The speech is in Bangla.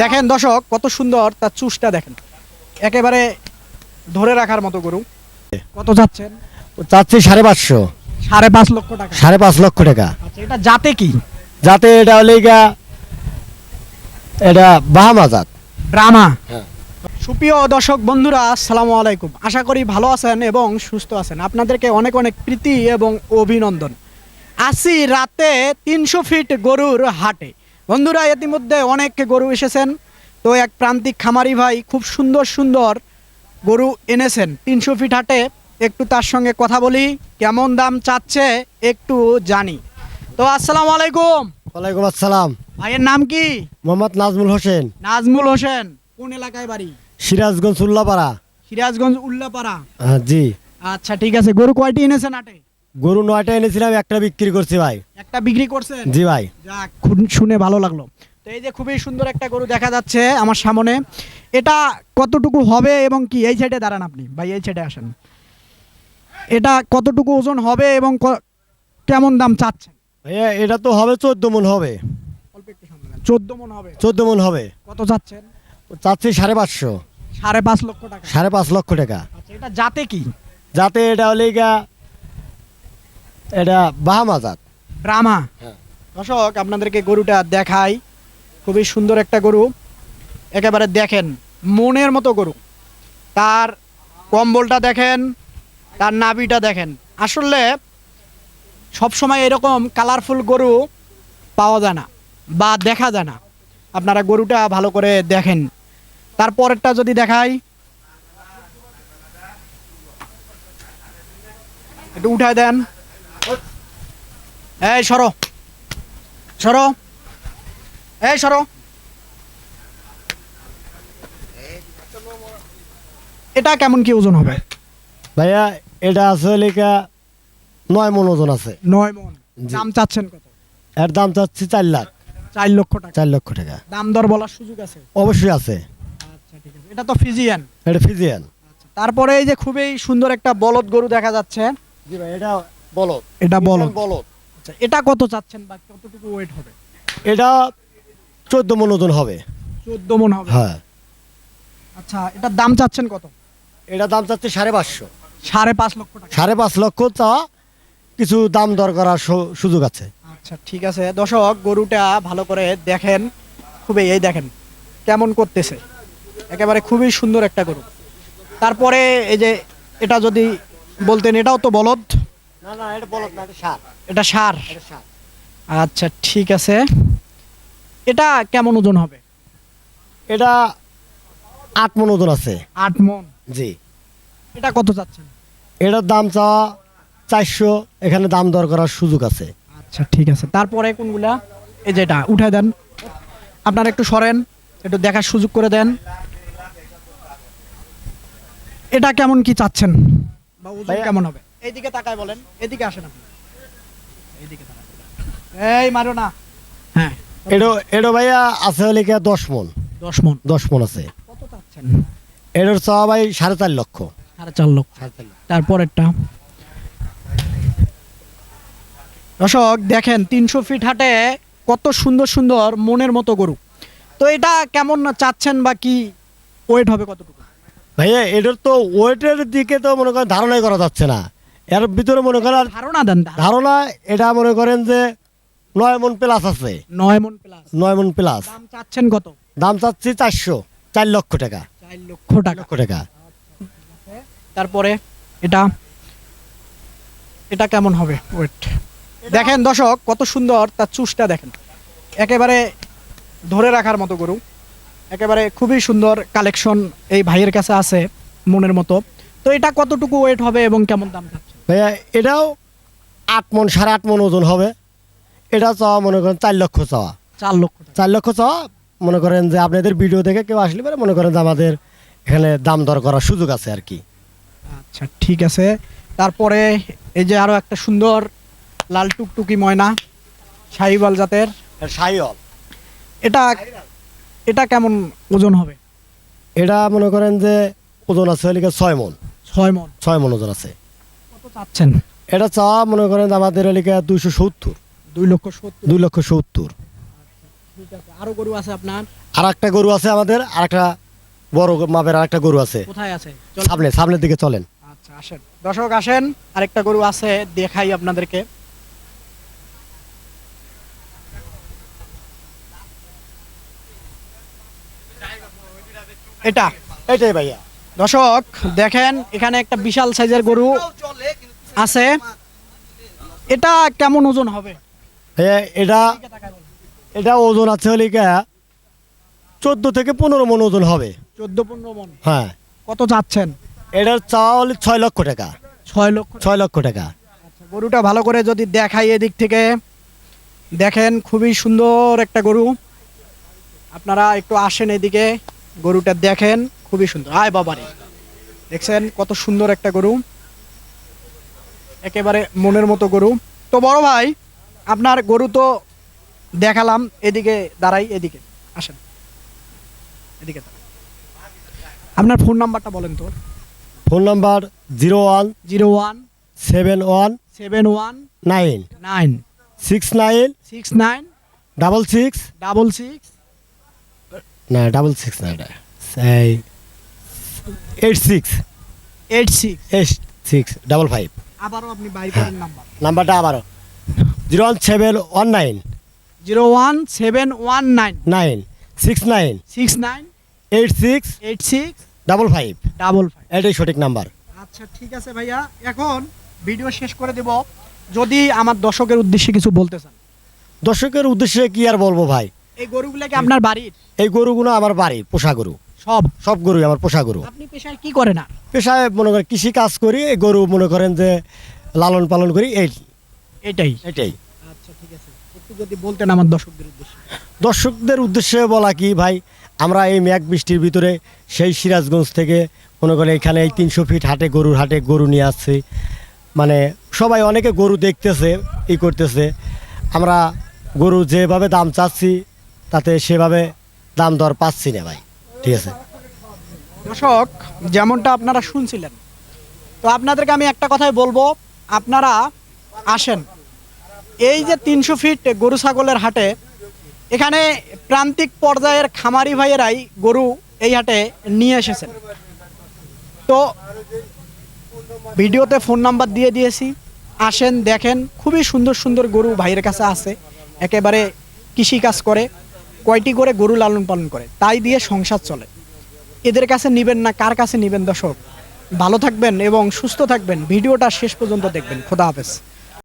দেখেন দর্শক কত সুন্দর তার চুষটা দেখেন। একেবারে ধরে রাখার মতো গরু। কত যাচ্ছেন? চাচ্ছি সাড়ে পাঁচশো। সাড়ে পাঁচ লক্ষ টাকা। সাড়ে পাঁচ লক্ষ টাকা। আচ্ছা এটা জাতে কি? যাতে এটা হলে গা এটা বাহামা জাত। ব্রাহ্মা। হ্যাঁ। সুপ্রিয় দর্শক বন্ধুরা আসসালামু আলাইকুম। আশা করি ভালো আছেন এবং সুস্থ আছেন। আপনাদেরকে অনেক অনেক প্রীতি এবং অভিনন্দন। আসি রাতে তিনশো ফিট গরুর হাটে বন্ধুরা ইতিমধ্যে অনেক গরু এসেছেন। তো এক প্রান্তিক খামারি ভাই খুব সুন্দর সুন্দর গরু এনেছেন। তিনশো ফিট হাটে একটু তার সঙ্গে কথা বলি কেমন দাম চাচ্ছে একটু জানি। তো আসসালামু আলাইকুম। ওয়ালাইকুম আসসালাম। ভাইয়ের নাম কি? মোহাম্মদ নাজমুল হোসেন। নাজমুল হোসেন কোন এলাকায় বাড়ি? সিরাজগঞ্জ উল্লাপাড়া। সিরাজগঞ্জ উল্লাপাড়া। হ্যাঁ, জি। আচ্ছা ঠিক আছে। গরু কয়টি এনেছেন আটে গরু নয়টা এনেছিলাম একটা বিক্রি করছি ভাই। একটা বিক্রি করছেন? জি ভাই। যাক খুব শুনে ভালো লাগল। তো এই যে খুবই সুন্দর একটা গরু দেখা যাচ্ছে আমার সামনে। এটা কতটুকু হবে এবং কি? এই সাইডে দাঁড়ান আপনি। ভাই এই সাইডে আসেন। এটা কতটুকু ওজন হবে এবং ক- কেমন দাম চাচ্ছেন? ভাইয়া এটা তো হবে চোদ্দ মন হবে। অল্প একটু সামনে যান। চোদ্দ মন হবে? চোদ্দ মন হবে। কত চাচ্ছেন? চাচ্ছি সাড়ে পাঁচশো। সাড়ে পাঁচ লক্ষ টাকা। সাড়ে পাঁচ লক্ষ টাকা। আচ্ছা এটা যাতে কি? যাতে এটা হলে গা এটা বাহামা জাত। রামা। হ্যাঁ। দর্শক আপনাদেরকে গরুটা দেখাই। খুবই সুন্দর একটা গরু। একেবারে দেখেন মনের মতো গরু। তার কম্বলটা দেখেন তার নাভিটা দেখেন। আসলে সবসময় এরকম কালারফুল গরু পাওয়া যায় না বা দেখা যায় না। আপনারা গরুটা ভালো করে দেখেন। তারপরেরটা যদি দেখাই। একটু উঠায় দেন। এই সরো। সরো। এই সরো। এটা কেমন কি ওজন হবে? ভাইয়া এটা আছে গা নয় মন ওজন আছে। নয় মন। দাম চাচ্ছেন কত? এর দাম চাচ্ছি চার লাখ। চার লক্ষ টাকা। চার লক্ষ টাকা। দাম দর বলার সুযোগ আছে? অবশ্যই আছে। আচ্ছা ঠিক আছে। এটা তো ফিজিয়ান। এটা ফিজিয়ান। তারপরে এই যে খুবই সুন্দর একটা বলদ গরু দেখা যাচ্ছে। জি ভাই এটা বলদ। এটা বলদ। বলদ। আচ্ছা এটা কত চাচ্ছেন বা কতটুকু ওয়েট হবে? এটা চোদ্দ মন ওজন হবে। চোদ্দ মন হবে? হ্যাঁ। আচ্ছা এটার দাম চাচ্ছেন কত? এটা দাম চাচ্ছে সাড়ে পাঁচশো। সাড়ে পাঁচ লক্ষ টাকা। সাড়ে পাঁচ লক্ষ চা কিছু দাম দর করার সুযোগ আছে। আচ্ছা ঠিক আছে। দর্শক গরুটা ভালো করে দেখেন। খুবই এই দেখেন কেমন করতেছে। একেবারে খুবই সুন্দর একটা গরু। তারপরে এই যে এটা যদি বলতেন এটাও তো বলদ। না না এটা বলদ না এটা সার। এটা সার? এটা সার। আচ্ছা ঠিক আছে। এটা কেমন ওজন হবে? এটা আট মন ওজন আছে। আট মন? জি। এটা কত চাচ্ছেন? এটার দাম চাওয়া চারশো এখানে দাম দর করার সুযোগ আছে। আচ্ছা ঠিক আছে। তারপরে কোনগুলা? এই যেটা উঠায় দেন। আপনারা একটু সরেন একটু দেখার সুযোগ করে দেন। এটা কেমন কি চাচ্ছেন? বা ওজন কেমন হবে? এইদিকে তাকায় বলেন এদিকে আসেন আপনি। এইদিকে তাকায় এই মারো না। হ্যাঁ এটা এটা ভাইয়া আছে হলে কি দশ মন? দশ মন। দশ মন আছে। কত চাচ্ছেন? এটার চাওয়া ভাই সাড়ে চার লক্ষ। সাড়ে চার লক্ষ। তারপরেরটা? দর্শক দেখেন তিনশো ফিট হাটে কত সুন্দর সুন্দর মনের মতো গরু। তো এটা কেমন না চাচ্ছেন বা কি ওয়েট হবে কতটুকু? ভাইয়া এটার তো ওয়েটের দিকে তো মনে করেন ধারণাই করা যাচ্ছে না। এর ভিতরে মনে করেন ধারণা দেন ধারণা। এটা মনে করেন যে নয় মন প্লাস আছে। নয় মন প্লাস নয় মন প্লাস দাম চাচ্ছেন কত? দাম চাচ্ছি চারশো চার লক্ষ টাকা। চার লক্ষ টাকা। লক্ষ টাকা। তারপরে এটা এটা কেমন হবে? ওয়েট দেখেন দর্শক কত সুন্দর তার চুষটা দেখেন। একেবারে ধরে রাখার মতো গরু। একেবারে খুবই সুন্দর কালেকশন এই ভাইয়ের কাছে আছে মনের মতো। তো এটা কতটুকু ওয়েট হবে এবং কেমন দাম যাচ্ছে ভাইয়া এটাও আট মন সাড়ে আট মন ওজন হবে। এটা চাওয়া মনে করেন চার লক্ষ চাওয়া। চার লক্ষ চার লক্ষ চাওয়া মনে করেন যে আপনাদের ভিডিও দেখে কেউ আসলে পরে মনে করেন যে আমাদের এখানে দাম দর করার সুযোগ আছে আর কি। আচ্ছা ঠিক আছে। তারপরে এই যে আরও একটা সুন্দর লাল টুকটুকি ময়না শাহিবাল জাতের। সাইল এটা এটা কেমন ওজন হবে? এটা মনে করেন যে ওজন আছে হলে ছয় মন। ছয় মন। ছয় মন ওজন আছে। চাচ্ছেন? এটা চাওয়া মনে করেন আমাদের এলাকা দুইশো সত্তর। দুই লক্ষ সত্তর? দুই লক্ষ সত্তর। ঠিক আছে আরও গরু আছে আপনার? আর একটা গরু আছে আমাদের আর একটা বড় মাপের আর একটা গরু আছে। কোথায় আছে? সামনে সামনের দিকে চলেন। আচ্ছা আসেন। দর্শক আসেন আরেকটা গরু আছে দেখাই আপনাদেরকে। এটা এটাই ভাইয়া। দর্শক দেখেন এখানে একটা বিশাল সাইজের গরু। আছে? এটা কেমন ওজন হবে? এটা এটা ওজন আছে হলে চোদ্দ থেকে পনেরো মন ওজন হবে। চোদ্দ পনেরো মন। হ্যাঁ। কত যাচ্ছেন? এটার চাওয়া হলে ছয় লক্ষ টাকা। ছয় লক্ষ ছয় লক্ষ টাকা। আচ্ছা, গরুটা ভালো করে যদি দেখাই এদিক থেকে। দেখেন খুবই সুন্দর একটা গরু। আপনারা একটু আসেন এদিকে। গরুটা দেখেন খুবই সুন্দর। আয় বাবারে। দেখছেন কত সুন্দর একটা গরু। একেবারে মনের মতো গরু। তো বড় ভাই আপনার গরু তো দেখালাম এদিকে দাঁড়াই এদিকে আসেন। এদিকে। আপনার ফোন নাম্বারটা বলেন তো। Phone number zero one zero one seven one seven one nine nine six nine six nine double six double six না ডাবল সিক্স না eight six eight six eight six double five আবারও আপনি বাইর করেন নাম্বার। নাম্বারটা আবারও। Zero one seven one nine. Zero one seven one nine. Nine. Six nine. Six nine. Eight six. Eight six. Double five. Double five. এটাই সঠিক নাম্বার। আচ্ছা ঠিক আছে ভাইয়া। এখন ভিডিও শেষ করে দেব। যদি আমার দর্শকের উদ্দেশ্যে কিছু বলতে চান। দর্শকের উদ্দেশ্যে কি আর বলব ভাই? এই গরুগুলো কি আপনার বাড়ির? এই গরুগুলো আমার বাড়ি পোষা গরু। সব। সব গরু আমার পোষা গরু। আপনি পেশায় কি করেন আর? পেশায় মনে করেন কৃষি কাজ করি এই গরু মনে করেন যে লালন পালন করি এই। এটাই। এটাই। আচ্ছা ঠিক আছে। একটু যদি বলতেন আমার দর্শকদের উদ্দেশ্যে। দর্শকদের উদ্দেশ্যে বলা কি ভাই আমরা এই মেঘ বৃষ্টির ভিতরে সেই সিরাজগঞ্জ থেকে মনে করেন এখানে এই তিনশো ফিট হাটে গরুর হাটে গরু নিয়ে আসছি। মানে সবাই অনেকে গরু দেখতেছে ই করতেছে। আমরা গরু যেভাবে দাম চাচ্ছি তাতে সেভাবে দাম দর পাচ্ছি না ভাই। ঠিক আছে। দর্শক, যেমনটা আপনারা শুনছিলেন, তো আপনাদেরকে আমি একটা কথাই বলব, আপনারা আসেন। এই যে তিনশো ফিট গরু ছাগলের হাটে, এখানে প্রান্তিক পর্যায়ের খামারি ভাইয়েরাই গরু এই হাটে নিয়ে এসেছেন। তো ভিডিওতে ফোন নাম্বার দিয়ে দিয়েছি, আসেন দেখেন, খুবই সুন্দর সুন্দর গরু ভাইয়ের কাছে আছে, একেবারে কৃষি কাজ করে। কয়টি করে গরু লালন পালন করে? তাই দিয়ে সংসার চলে। এদের কাছে নিবেন না, কার কাছে নিবেন দর্শক? ভালো থাকবেন এবং সুস্থ থাকবেন। ভিডিওটা শেষ পর্যন্ত দেখবেন। খোদা হাফেজ।